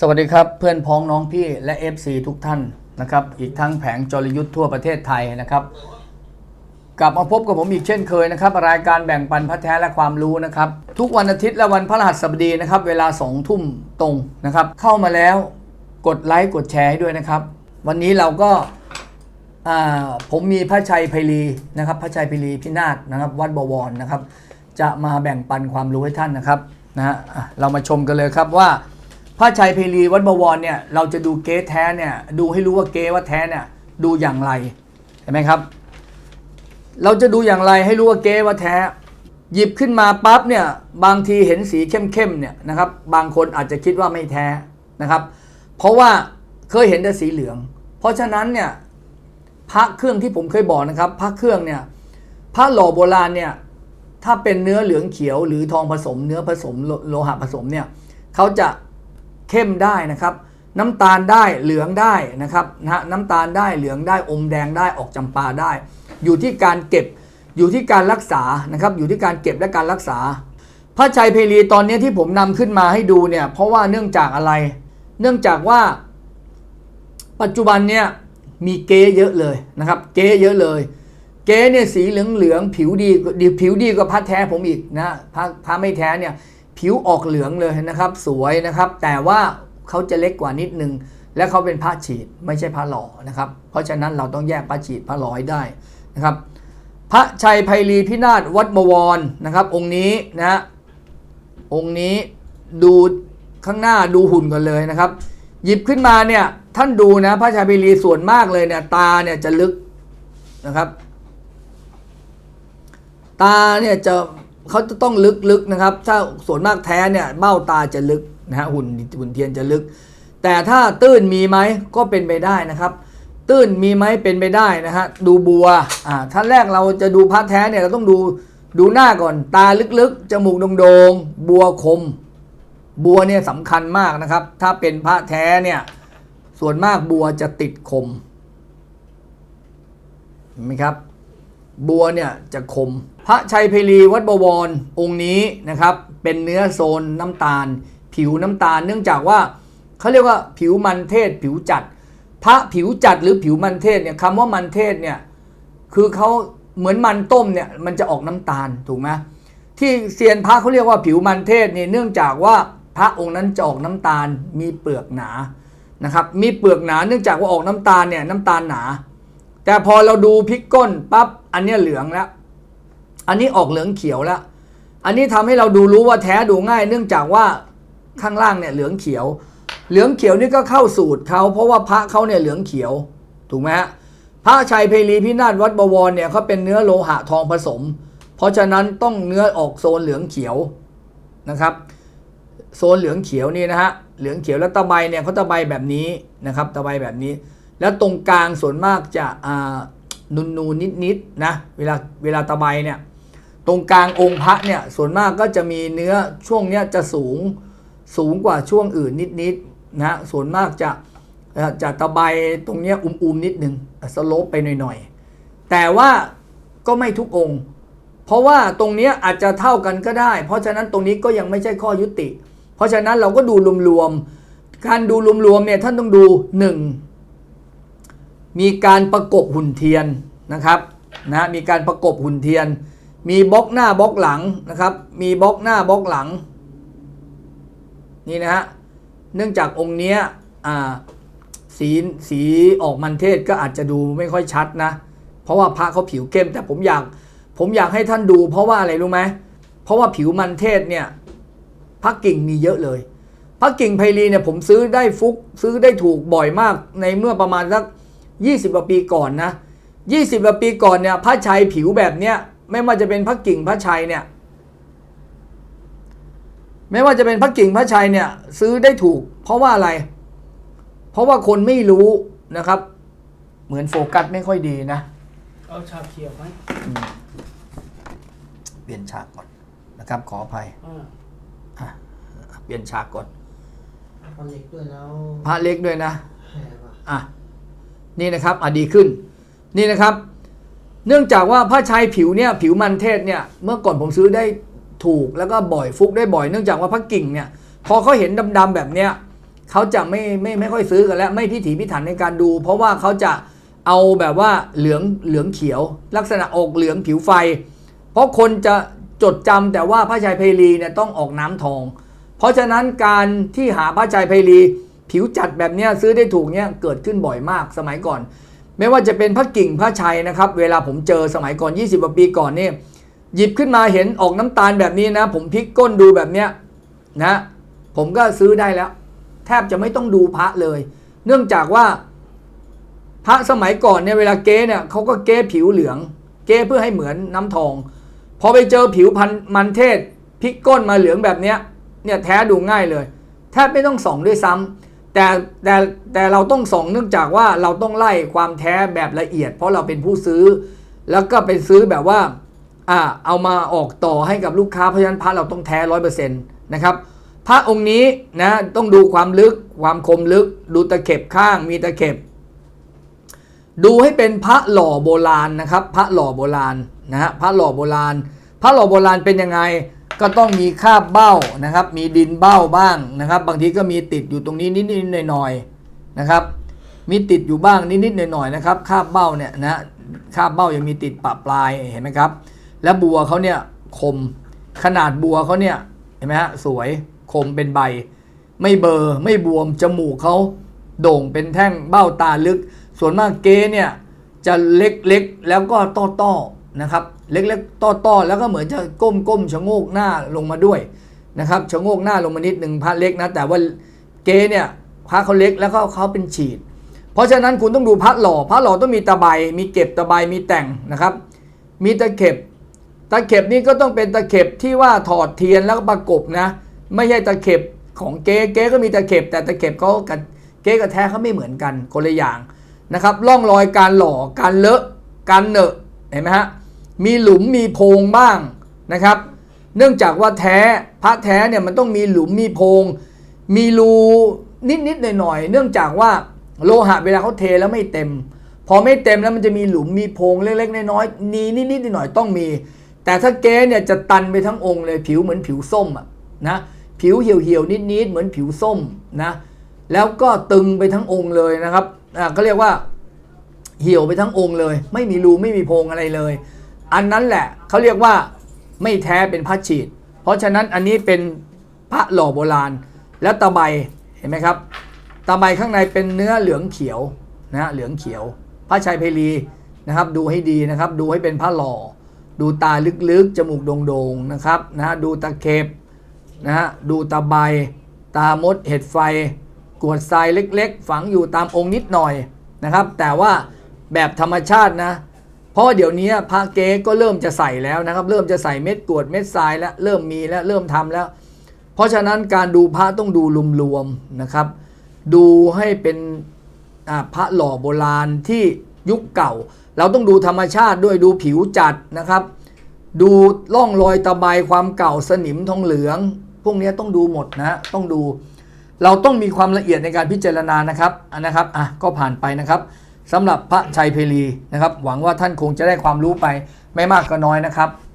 สวัสดีครับเพื่อนพ้องน้องพี่และ FC ทุกท่านนะครับอีกทั้งแผงจรยุทธ์ทั่วประเทศไทยนะครับ กลับมาพบกับผมอีกเช่นเคยนะครับ รายการแบ่งปันพระแท้และความรู้นะครับ ทุกวันอาทิตย์และวันพฤหัสบดีนะครับ เวลา2ทุ่มตรงนะครับ เข้ามาแล้วกดไลค์กดแชร์ให้ด้วยนะครับ วันนี้เราก็ผมมีพระชัยไพรีนะครับ พระชัยไพรีพินาศนะครับ วัดบวรนะครับ จะมาแบ่งปันความรู้ให้ท่านนะครับนะฮะเรามาชมกันเลยครับว่า พระชัยเพรีวัดบวรเนี่ยเราจะดูเก๊แท้เนี่ยดูให้รู้ว่าเก๊ว่าแท้เนี่ยดูอย่างไรเห็นไหมครับ เราจะดูอย่างไรให้รู้ว่าเก๊ว่าแท้ หยิบขึ้นมาปั๊บเนี่ยบางทีเห็นสีเข้มๆเนี่ยนะครับบางคนอาจจะคิดว่าไม่แท้นะครับ เพราะว่าเคยเห็นแต่สีเหลือง เพราะฉะนั้นเนี่ยพระเครื่องที่ผมเคยบอกนะครับพระเครื่องเนี่ยพระหล่อโบราณเนี่ยถ้าเป็นเนื้อเหลืองเขียวหรือทองผสมเนื้อผสมโลโลหะผสมเนี่ยเขาจะ เข้มได้นะครับน้ำตาลได้เหลืองได้นะครับนะน้ำตาลได้เหลืองได้อมแดงได้ออกจำปาได้ อยู่ที่การเก็บอยู่ที่การรักษานะครับอยู่ที่การเก็บและการรักษา พระชัยเพรีตอนนี้ที่ผมนำขึ้นมาให้ดูเนี่ยเพราะว่าเนื่องจากอะไร เนื่องจากว่า ปัจจุบันเนี่ยมีเก๊เยอะเลยนะครับ เก๊เยอะเลย เก๊เนี่ยสีเหลืองเหลืองๆผิวดีดีผิวดีกว่าพระแท้ผมอีกนะพระพระไม่แท้เนี่ย ผิวออกเหลืองเลยนะครับ สวยนะครับ แต่ว่าเขาจะเล็กกว่านิดนึง และเขาเป็นพระฉีดไม่ใช่พระหล่อนะครับ เพราะฉะนั้นเราต้องแยกพระฉีดพระหล่อให้ได้นะครับ พระชัยไพรีพินาศวัดบวรนะครับ องค์นี้นะองค์นี้ดูข้างหน้าดูหุ่นกันเลยนะครับ หยิบขึ้นมาเนี่ยท่านดูนะพระชัยไพรีส่วนมากเลยเนี่ยตาเนี่ยจะลึกนะครับ ตาเนี่ยจะ เขาจะต้องลึกๆนะครับ ถ้าส่วนมากแท้เนี่ยเบ้าตาจะลึกนะฮะหุ่นหุ่นเทียนจะลึก แต่ถ้าตื้นมีไหมก็เป็นไปได้นะครับ ตื้นมีไหมเป็นไปได้นะฮะดูบัวอ่าท่านแรกเราจะดูพระแท้เนี่ยเราต้องดูดูหน้าก่อนตาลึกๆ จมูกโด่งๆบัวคม บัวเนี่ยสำคัญมากนะครับ ถ้าเป็นพระแท้เนี่ยส่วนมากบัวจะติดคมเห็นไหมครับ บัวเนี่ยจะคม พระชัยเพรีวัดบวรองค์นี้นะครับเป็นเนื้อโซนน้ำตาล ผิวน้ำตาล เนื่องจากว่าเขาเรียกว่าผิวมันเทศผิวจัด พระผิวจัดหรือผิวมันเทศเนี่ยคำว่ามันเทศเนี่ยคือเขาเหมือนมันต้มเนี่ยมันจะออกน้ำตาลถูกไหมที่เซียนพระเขาเรียกว่าผิวมันเทศเนี่ยเนื่องจากว่าพระองค์นั้นจะออกน้ำตาลมีเปลือกหนานะครับมีเปลือกหนาเนื่องจากว่าออกน้ำตาลเนี่ยน้ำตาลหนา แต่พอเราดูพริกก้นปั๊บอันนี้เหลืองแล้ว อันนี้ออกเหลืองเขียวแล้ว อันนี้ทำให้เราดูรู้ว่าแท้ดูง่าย เนื่องจากว่าข้างล่างเนี่ยเหลืองเขียว เหลืองเขียวนี่ก็เข้าสูตรเขาเพราะว่าพระเขาเนี่ยเหลืองเขียว ถูกไหมฮะพระชัยเพรีพินาศวัดบวรเนี่ยเขาเป็นเนื้อโลหะทองผสม เพราะฉะนั้นต้องเนื้อออกโซนเหลืองเขียวนะครับ โซนเหลืองเขียวนี่นะฮะเหลืองเขียวแล้วตะไบเนี่ยเขาตะไบแบบนี้นะครับตะไบแบบนี้ แล้วตรงกลางส่วนมากจะอ่านูนนูนิดนิดๆนะเวลาเวลาตะไบเนี่ย ตรงกลางองค์พระเนี่ยส่วนมากก็จะมีเนื้อช่วงเนี้ยจะสูงสูงกว่าช่วงอื่นนิดๆนะส่วนมากจะจะตะไบตรงเนี้ยอุ้มๆนิดนึงสโลปไปหน่อยๆ แต่ว่าก็ไม่ทุกองค์ เพราะว่าตรงเนี้ยอาจจะเท่ากันก็ได้ เพราะฉะนั้นตรงนี้ก็ยังไม่ใช่ข้อยุติ เพราะฉะนั้นเราก็ดูรวมๆ การดูรวมๆเนี่ยท่านต้องดูหนึ่งมีการประกบหุ่นเทียนนะครับนะมีการประกบหุ่นเทียน มีบล็อกหน้าบล็อกหลังนะครับ มีบล็อกหน้าบล็อกหลัง นี่นะฮะ เนื่องจากองค์เนี้ยสีสีออกมันเทศก็อาจจะดูไม่ค่อยชัดนะ เพราะว่าพระเขาผิวเข้ม แต่ผมอยากผมอยากให้ท่านดูเพราะว่าอะไรรู้ไหมเพราะว่าผิวมันเทศเนี่ยพระกิ่งมีเยอะเลยพระกิ่งไพรีเนี่ยผมซื้อได้ฟุกซื้อได้ถูกบ่อยมากในเมื่อประมาณสัก 20กว่าปีก่อนนะ 20กว่าปีก่อนเนี่ยพระชัยผิวแบบเนี้ย ไม่ว่าจะเป็นพระกิ่งพระชัยเนี่ย ไม่ว่าจะเป็นพระกิ่งพระชัยเนี่ย ซื้อได้ถูก เพราะว่าอะไร เพราะว่าคนไม่รู้นะครับ เหมือนโฟกัสไม่ค่อยดีนะเอาชาเขียวไหมเปลี่ยนฉากก่อนนะครับ ขออภัยอ่าอะเปลี่ยนฉากก่อนเอาเหล็กด้วยแล้วพระเล็กด้วยนะแหว่ะอะนี่นะครับอะดีขึ้น นี่นะครับ เนื่องจากว่าผ้าชัยผิวเนี่ยผิวมันเทศเนี่ยเมื่อก่อนผมซื้อได้ถูกแล้วก็บ่อยฟุกได้บ่อยเนื่องจากว่าพระกิ่งเนี่ยพอเขาเห็นดำๆแบบเนี้ยเขาจะไม่ไม่ไม่ค่อยซื้อกันแล้วไม่พิถีพิถันในการดู เพราะว่าเขาจะเอาแบบว่าเหลืองเหลืองเขียว ลักษณะออกเหลืองผิวไฟ เพราะคนจะจดจำแต่ว่าพระชายเพลีเนี่ยต้องออกน้ำทอง เพราะฉะนั้นการที่หาพระชายเพลี ผิวจัดแบบเนี้ยซื้อได้ถูกเนี่ยเกิดขึ้นบ่อยมากสมัยก่อน ไม่ว่าจะเป็นพระกิ่งพระชัยนะครับ เวลาผมเจอสมัยก่อน 20กว่าปีก่อนเนี่ยหยิบขึ้นมาเห็นออกน้ำตาลแบบนี้นะ ผมพลิกก้นดูแบบเนี้ยนะ ผมก็ซื้อได้แล้ว แทบจะไม่ต้องดูพระเลย เนื่องจากว่า พระสมัยก่อนเนี่ยเวลาเก้เนี่ยเขาก็เก้ผิวเหลือง เก้เพื่อให้เหมือนน้ำทอง พอไปเจอผิวพันมันเทศพลิกก้นมาเหลืองแบบเนี้ยเนี่ยแท้ดูง่ายเลย แทบไม่ต้องส่องด้วยซ้ำ แต่แต่แต่เราต้องส่องเนื่องจากว่าเราต้องไล่ความแท้แบบละเอียด เพราะเราเป็นผู้ซื้อ แล้วก็ไปซื้อแบบว่าอ่าเอามาออกต่อให้กับลูกค้าเพราะฉะนั้นพระเราต้องแท้ร้อยเปอร์เซ็นต์นะครับพระองค์นี้นะต้องดูความลึกความคมลึก ดูตะเข็บข้างมีตะเข็บ ดูให้เป็นพระหล่อโบราณนะครับ พระหล่อโบราณนะฮะพระหล่อโบราณ พระหล่อโบราณเป็นยังไง ก็ต้องมีคาบเบ้านะครับ มีดินเบ้าบ้างนะครับ บางทีก็มีติดอยู่ตรงนี้นิดๆหน่อยๆนะครับ มีติดอยู่บ้างนิดๆหน่อยๆนะครับคาบเบ้าเนี่ยนะคาบเบ้ายังมีติดปะปลายเห็นไหมครับ และบัวเขาเนี่ยคมขนาดบัวเขาเนี่ยเห็นไหมฮะสวยคมเป็นใบ ไม่เบอร์ไม่บวมจมูกเขาโด่งเป็นแท่งเบ้าตาลึก ส่วนมากเก้เนี่ยจะเล็กๆแล้วก็ต้อๆ นะครับเล็กๆต้อๆแล้วก็เหมือนจะก้มๆชะโงกหน้าลงมาด้วยนะครับชะโงกหน้าลงมานิดหนึ่งพระเล็กนะแต่ว่าเกเนี่ยพระเขาเล็กแล้วก็เขาเป็นฉีด เพราะฉะนั้นคุณต้องดูพระหล่อพระหล่อต้องมีตะไบมีเก็บตะไบมีแต่งนะครับ มีตะเข็บ ตะเข็บนี้ก็ต้องเป็นตะเข็บที่ว่าถอดเทียนแล้วก็ประกบนะไม่ใช่ตะเข็บของเก๊เก๊ก็มีตะเข็บ แต่ตะเข็บเขากับเก๊กับแท้เขาไม่เหมือนกันคนละอย่างนะครับร่องรอยการหล่อการเลอะการเหนอะเห็นไหมฮะ มีหลุมมีโพรงบ้างนะครับ เนื่องจากว่าแท้พระแท้เนี่ยมันต้องมีหลุมมีโพรงมีรูนิดๆหน่อยๆเนื่องจากว่าโลหะเวลาเขาเทแล้วไม่เต็ม พอไม่เต็มแล้วมันจะมีหลุมมีโพรงเล็กๆน้อยๆนีนิดๆหน่อยๆต้องมี แต่ถ้าเก๊เนี่ยจะตันไปทั้งองค์เลยผิวเหมือนผิวส้มอะนะผิวเหี่ยวๆนิดๆเหมือนผิวส้มนะแล้วก็ตึงไปทั้งองค์เลยนะครับอ่าก็เรียกว่าเหี่ยวไปทั้งองค์เลย ไม่มีรูไม่มีโพรงอะไรเลย อันนั้นแหละเขาเรียกว่าไม่แท้เป็นพระฉีด เพราะฉะนั้นอันนี้เป็นพระหล่อโบราณ แล้วตะไบเห็นไหมครับ ตะไบข้างในเป็นเนื้อเหลืองเขียวนะฮะเหลืองเขียว พระชัยเพลีนะครับ ดูให้ดีนะครับ ดูให้เป็นพระหล่อ ดูตาลึกๆ จมูกโด่งๆนะครับนะฮะดูตะเข็บนะฮะดูตะไบตามดเห็ดไฟกวดทรายเล็ก ๆ ฝังอยู่ตามองค์นิดหน่อยนะครับ แต่ว่าแบบธรรมชาตินะ เพราะว่าเดี๋ยวนี้พระเก๊ก็เริ่มจะใส่แล้วนะครับ เริ่มจะใส่เม็ดกรวดเม็ดทรายแล้วเริ่มมีแล้วเริ่มทำแล้ว เพราะฉะนั้นการดูพระต้องดูรวมๆนะครับ ดูให้เป็นพระหล่อโบราณที่ยุคเก่า เราต้องดูธรรมชาติด้วยดูผิวจัดนะครับ ดูร่องรอยตะไบความเก่าสนิมทองเหลือง พวกนี้ต้องดูหมดนะต้องดู เราต้องมีความละเอียดในการพิจารณานะครับนะครับอะก็ผ่านไปนะครับ สำหรับพระชัยเพลีนะครับ หวังว่าท่านคงจะได้ความรู้ไปไม่มากก็น้อยนะครับ